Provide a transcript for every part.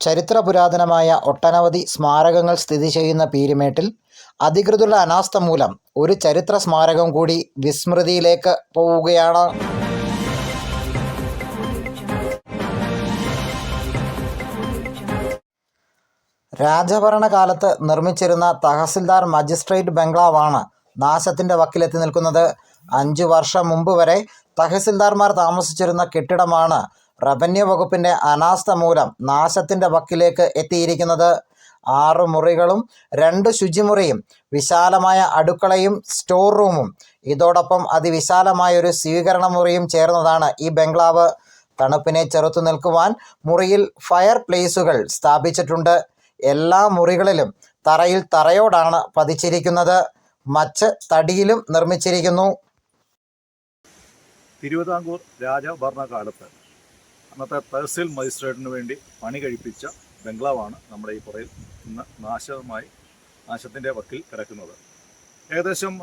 ചരിത്രപുരാതനമായ ഒട്ടനവധി സ്മാരകങ്ങൾ സ്ഥിതി ചെയ്യുന്ന പീരുമേട്ടിൽ അധികൃതരുടെ അനാസ്ഥ മൂലം ഒരു ചരിത്ര സ്മാരകം കൂടി വിസ്മൃതിയിലേക്ക് പോവുകയാണ്. രാജഭരണകാലത്ത് നിർമ്മിച്ചിരുന്ന തഹസിൽദാർ മജിസ്ട്രേറ്റ് ബംഗ്ലാവാണ് നാശത്തിന്റെ വക്കിലെത്തി നിൽക്കുന്നത്. അഞ്ചു വർഷം മുമ്പ് വരെ തഹസിൽദാർമാർ താമസിച്ചിരുന്ന കെട്ടിടമാണ് റവന്യൂ വകുപ്പിന്റെ അനാസ്ഥ മൂലം നാശത്തിന്റെ വക്കിലേക്ക് എത്തിയിരിക്കുന്നത്. ആറ് മുറികളും രണ്ട് ശുചിമുറിയും വിശാലമായ അടുക്കളയും സ്റ്റോർ റൂമും. ഇതോടൊപ്പം അതിവിശാലമായൊരു സ്വീകരണ മുറിയും ചേർന്നതാണ് ഈ ബംഗ്ലാവ്. തണുപ്പിനെ ചെറുത്തു നിൽക്കുവാൻ മുറിയിൽ ഫയർ പ്ലേസുകൾ സ്ഥാപിച്ചിട്ടുണ്ട്. എല്ലാ മുറികളിലും തറയിൽ തറയോടാണ് പതിച്ചിരിക്കുന്നത്. മച്ച് തടിയിലും നിർമ്മിച്ചിരിക്കുന്നു. തിരുവിതാംകൂർ രാജഭരണകാലത്ത് അന്നത്തെ തഹസിൽ മജിസ്ട്രേറ്റിന് വേണ്ടി പണി കഴിപ്പിച്ച ബംഗ്ലാവാണ് നമ്മുടെ ഈ പുറയിൽ ഇന്ന് നാശമായി നാശത്തിന്റെ വക്കിൽ കിടക്കുന്നത്. ഏകദേശം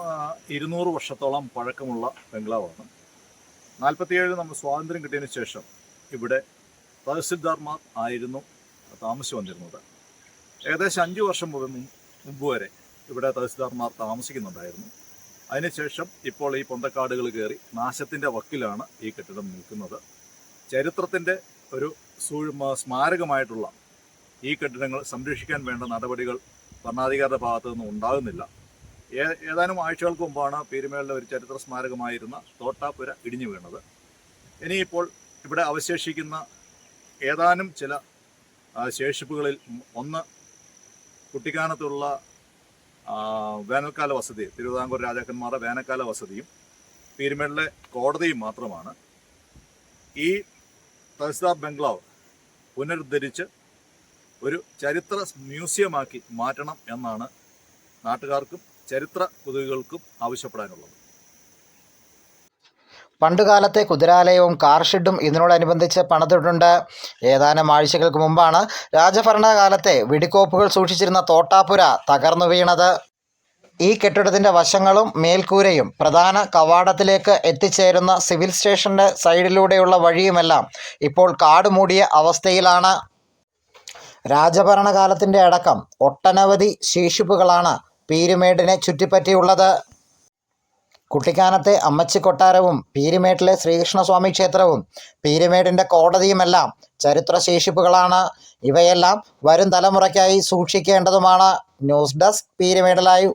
ഇരുന്നൂറ് വർഷത്തോളം പഴക്കമുള്ള ബംഗ്ലാവാണ്. നാൽപ്പത്തിയേഴ് നമ്മൾ സ്വാതന്ത്ര്യം കിട്ടിയതിന് ശേഷം ഇവിടെ തഹസിൽദാർമാർ ആയിരുന്നു താമസിച്ചു വന്നിരുന്നത്. ഏകദേശം അഞ്ച് വർഷം മുതൽ മുമ്പ് വരെ ഇവിടെ തഹസിൽദാർമാർ താമസിക്കുന്നുണ്ടായിരുന്നു. അതിനുശേഷം ഇപ്പോൾ ഈ പൊന്തക്കാടുകൾ കയറി നാശത്തിന്റെ വക്കിലാണ് ഈ കെട്ടിടം നിൽക്കുന്നത്. ചരിത്രത്തിന്റെ ഒരു സൂ- സ്മാരകമായിട്ടുള്ള ഈ കെട്ടിടങ്ങൾ സംരക്ഷിക്കാൻ വേണ്ട നടപടികൾ ഭരണാധികാരിയുടെ ഭാഗത്തു നിന്നും ഉണ്ടാകുന്നില്ല. ഏതാനും ആഴ്ചകൾക്ക് മുമ്പാണ് പീരുമേളിലെ ഒരു ചരിത്ര സ്മാരകമായിരുന്ന തോട്ടാപ്പുര ഇടിഞ്ഞു വീണത്. ഇനിയിപ്പോൾ ഇവിടെ അവശേഷിക്കുന്ന ഏതാനും ചില ശേഷിപ്പുകളിൽ ഒന്ന് കുട്ടിക്കാനത്തുള്ള വേനൽക്കാല വസതി തിരുവിതാംകൂർ രാജാക്കന്മാരുടെ വേനൽക്കാല വസതിയും പീരുമേളിലെ കോടതിയും മാത്രമാണ്. ഈ തഹസിൽദാർ ബംഗ്ലാവ് പുനരുദ്ധരിച്ച് ഒരു ചരിത്ര മ്യൂസിയമാക്കി മാറ്റണം എന്നാണ് നാട്ടുകാർക്കും ചരിത്ര കൊതുകുകൾക്കും ആവശ്യപ്പെടാനുള്ളത്. പണ്ടുകാലത്തെ കുതിരാലയവും കാർ ഷെഡും ഇതിനോടനുബന്ധിച്ച് പണിതിട്ടുണ്ട്. ഏതാനും ആഴ്ചകൾക്ക് മുമ്പാണ് രാജഭരണകാലത്തെ വെടിക്കോപ്പുകൾ സൂക്ഷിച്ചിരുന്ന തോട്ടാപ്പുര തകർന്നു വീണത്. ഈ കെട്ടിടത്തിന്റെ വശങ്ങളും മേൽക്കൂരയും പ്രധാന കവാടത്തിലേക്ക് എത്തിച്ചേരുന്ന സിവിൽ സ്റ്റേഷന്റെ സൈഡിലൂടെയുള്ള വഴിയുമെല്ലാം ഇപ്പോൾ കാടുമൂടിയ അവസ്ഥയിലാണ്. രാജഭരണകാലത്തിന്റെ അടക്കം ഒട്ടനവധി ശേഷിപ്പുകളാണ് പീരുമേടിനെ ചുറ്റിപ്പറ്റിയുള്ളത്. കുട്ടിക്കാനത്തെ അമ്മച്ചി കൊട്ടാരവും പീരുമേട്ടിലെ ശ്രീകൃഷ്ണസ്വാമി ക്ഷേത്രവും പീരുമേടിന്റെ കോടതിയുമെല്ലാം ചരിത്ര ശേഷിപ്പുകളാണ്. ഇവയെല്ലാം വരും തലമുറയ്ക്കായി സൂക്ഷിക്കേണ്ടതുമാണ്. News desk Peermade live.